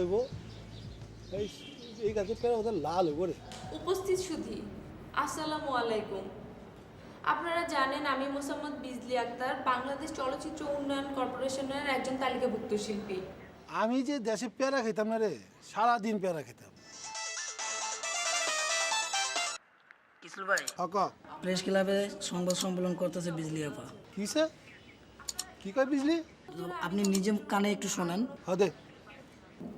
হইব। এই এই গাছের পেয়ারা ওদের লাল হইব রে। উপস্থিত সুধী। আসসালামু আলাইকুম। আপনারা জানেন আমি মোসাম্মদ বিজলি আক্তার বাংলাদেশ চলচ্চিত্র উন্নয়ন কর্পোরেশনের একজন তালিকাভুক্ত শিল্পী। আমি যে দেশে পেয়ারা খেতাম না রে সারাদিন পেয়ারা খেতাম কিসলু ভাই অক প্রেস ক্লাবে সংবাদ সম্মেলন করতেছে বিজলি আপা। কিসে? কি কয় বুঝলি তো আপনি নিজে কানে একটু শোনেন। হদে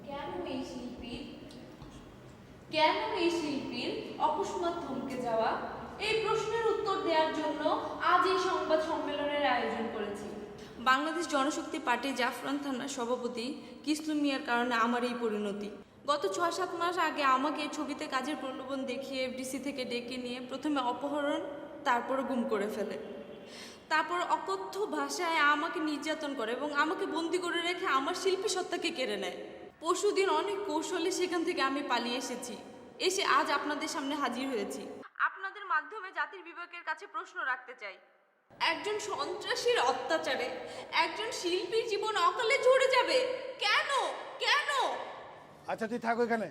কেন এই শিল্পীর, কেন এই শিল্পীর অকস্মাৎ থমকে যাওয়া? এই প্রশ্নের উত্তর দেওয়ার জন্য আজ এই সংবাদ সম্মেলনের আয়োজন করেছি। বাংলাদেশ জনশক্তি পার্টি জাফরান থানার সভাপতি কিসলু মিয়ার কারণে আমার এই পরিণতি। গত ছয় সাত মাস আগে আমাকে ছবিতে কাজের প্রলোভন দেখিয়ে ডিসি থেকে ডেকে নিয়ে প্রথমে অপহরণ তারপরে গুম করে ফেলে। তারপর অকথ্য ভাষায় আমাকে নির্যাতন করে এবং আমাকে বন্দি করে রেখে আমার শিল্পী সত্তাকে কেড়ে নেয়। পরশুদিন অনেক কৌশলে সেখান থেকে আমি পালিয়ে এসেছি। এসে আজ আপনাদের সামনে হাজির হয়েছি। আপনাদের মাধ্যমে জাতির বিবেকের কাছে প্রশ্ন রাখতে চাই। একজন সন্ত্রাসীর অত্যাচারে একজন শিল্পীর জীবন অকালে ঝরে যাবে। কেন? কেন? আচ্ছা তুই থাক ওইখানে।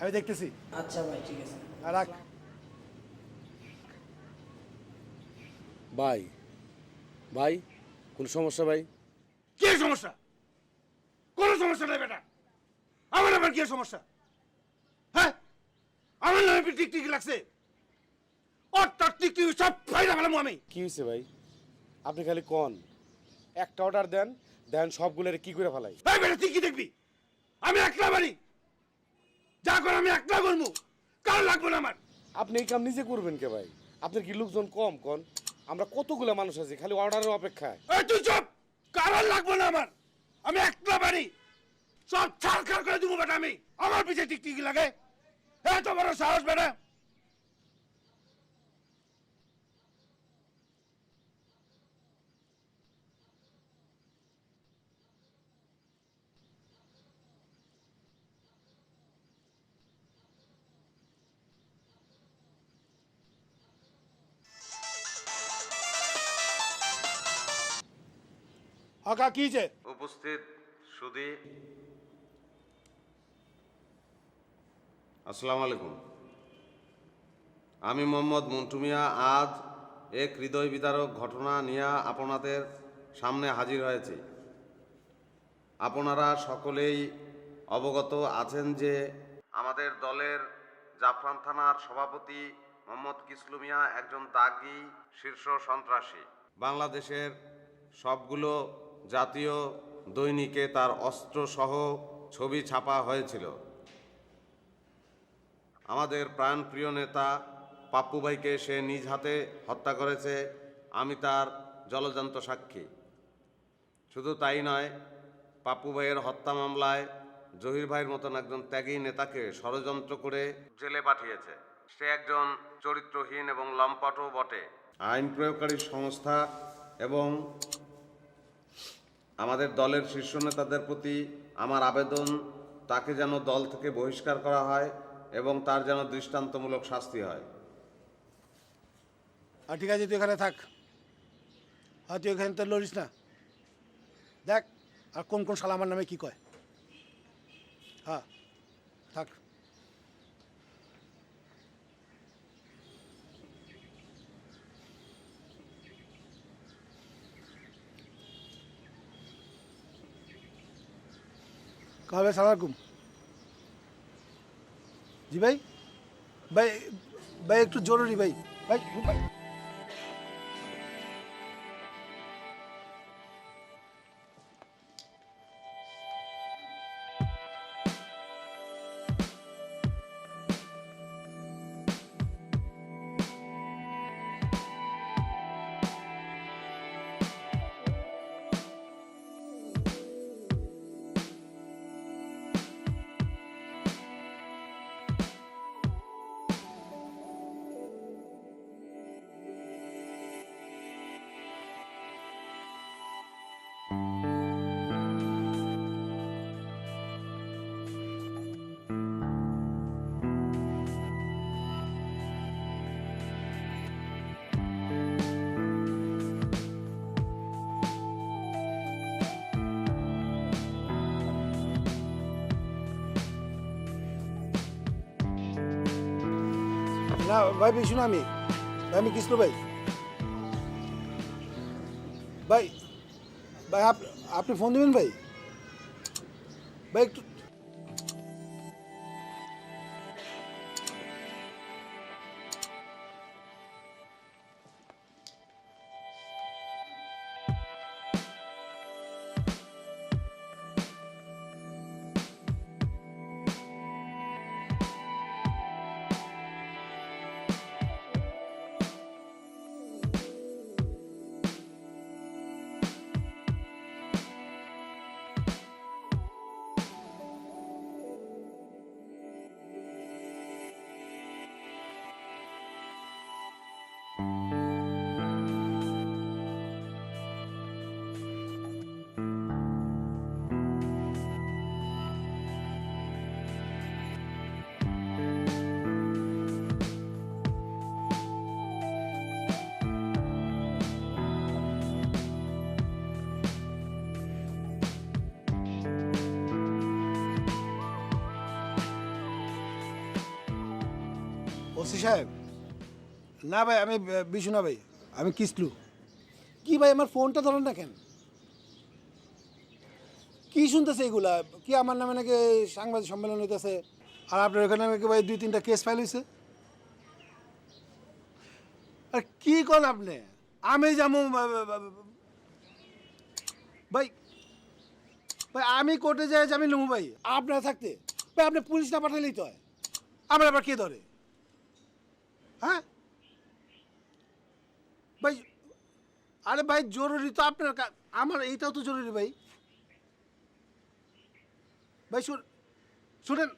আমি দেখতেছি। আচ্ছা ভাই ঠিক আছে। আর রাখ। ভাই ভাই কোনো সমস্যা ভাই? কি সমস্যা? সমস্যা নেই বেটা। আমার আবার কি সমস্যা? হ্যাঁ? আমার নামে টিকটিক লাগছে? অর্থাৎ টিকটিক সব ফাইদা ফেলাম আমি। কি হয়েছে ভাই? আপনি খালি কন। একটা অর্ডার দেন দেন সবগুলোর কি করে ফেলাই? এই বেটা তুই কি দেখবি? আমি একলা বাড়ি। যা করে আমি একলা করব। কার লাগবে না আমার। আপনি এই কাম নিজে করবেন কে ভাই? আপনার কি লোকজন কম কন? আমরা কতগুলো মানুষ আছি খালি অর্ডারের অপেক্ষায়। এই তুই চুপ! কারণ লাগবে না আমার। আমি একলা বাড়ি। সব ছাড় খাড় করে দিব বেটা আমি। আমার পিছে টিকটিকি লাগে? এত বড় সাহস বেটা। হকা কি যে উপস্থিত সুদী আসসালামু আলাইকুম। আমি মোহাম্মদ মন্টু মিয়া, আজ এক হৃদয় বিদারক ঘটনা নিয়ে আপনাদের সামনে হাজির হয়েছি। আপনারা সকলেই অবগত আছেন যে আমাদের দলের জাফরান থানার সভাপতি মোহাম্মদ কিসলু মিয়া একজন দাগি, শীর্ষ সন্ত্রাসী। বাংলাদেশের সবগুলো জাতীয় দৈনিকে তার অস্ত্রসহ ছবি ছাপা হয়েছিল। আমাদের প্রাণপ্রিয় নেতা পাপ্পু ভাইকে সে নিজ হাতে হত্যা করেছে, আমি তার জলজান্ত সাক্ষী। শুধু তাই নয় পাপ্পু ভাইয়ের হত্যা মামলায় জহির ভাইয়ের মতন একজন ত্যাগী নেতাকে ষড়যন্ত্র করে জেলে পাঠিয়েছে। সে একজন চরিত্রহীন এবং লম্পটও বটে। আইন প্রয়োগকারী সংস্থা এবং আমাদের দলের শীর্ষ নেতাদের প্রতি আমার আবেদন, তাকে যেন দল থেকে বহিষ্কার করা হয় এবং তার যেন দৃষ্টান্তমূলক শাস্তি হয়। আর ঠিক আছে, তুই এখানে থাক। আর তুই এখানে তো লড়িস না। দেখ, আর কোন কোন শালা আমার নামে কি কয়। হ্যাঁ থাক। কবে সালামালাইকুম জি ভাই। ভাই ভাই একটু জরুরি ভাই। ভাই ভাই। না, ভাই ভাই শুনো আমি। আমি কৃষ্ণ ভাই। ভাই ভাই, আপ- আপনি ফোন দিবেন ভাই? ভাই, একটু ওসি সাহেব। না ভাই, আমি বিশু ভাই, আমি কিসলু কি ভাই, আমার ফোনটা ধরেন না কেন? কি শুনতেছে এগুলা? কি আমার নামে নাকি সাংবাদিক সম্মেলন হইতেছে? আর আপনার ওখানে নাকি ভাই দুই তিনটা কেস ফাইল হয়েছে আর কি করেন আপনি? আমি যেমন ভাই ভাই, আমি কোর্টে যাই আমি নেব ভাই, আপনারা থাকতে। ভাই, আপনি পুলিশ না পাঠালেই তো হয়। আমরা আবার কে ধরে? হ্যাঁ? ভাই, আরে ভাই, জরুরি তো আপনার আমার এইটাও তো জরুরি ভাই। ভাই, শুন শুনেন।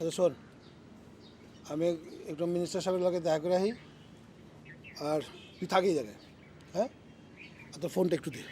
আচ্ছা শোন। আমি একটু মিনিস্টার সাহেবের লগে দেখা করে আহি আর তুই থাকি জায়গায় হ্যাঁ? তোর ফোনটা একটু দে।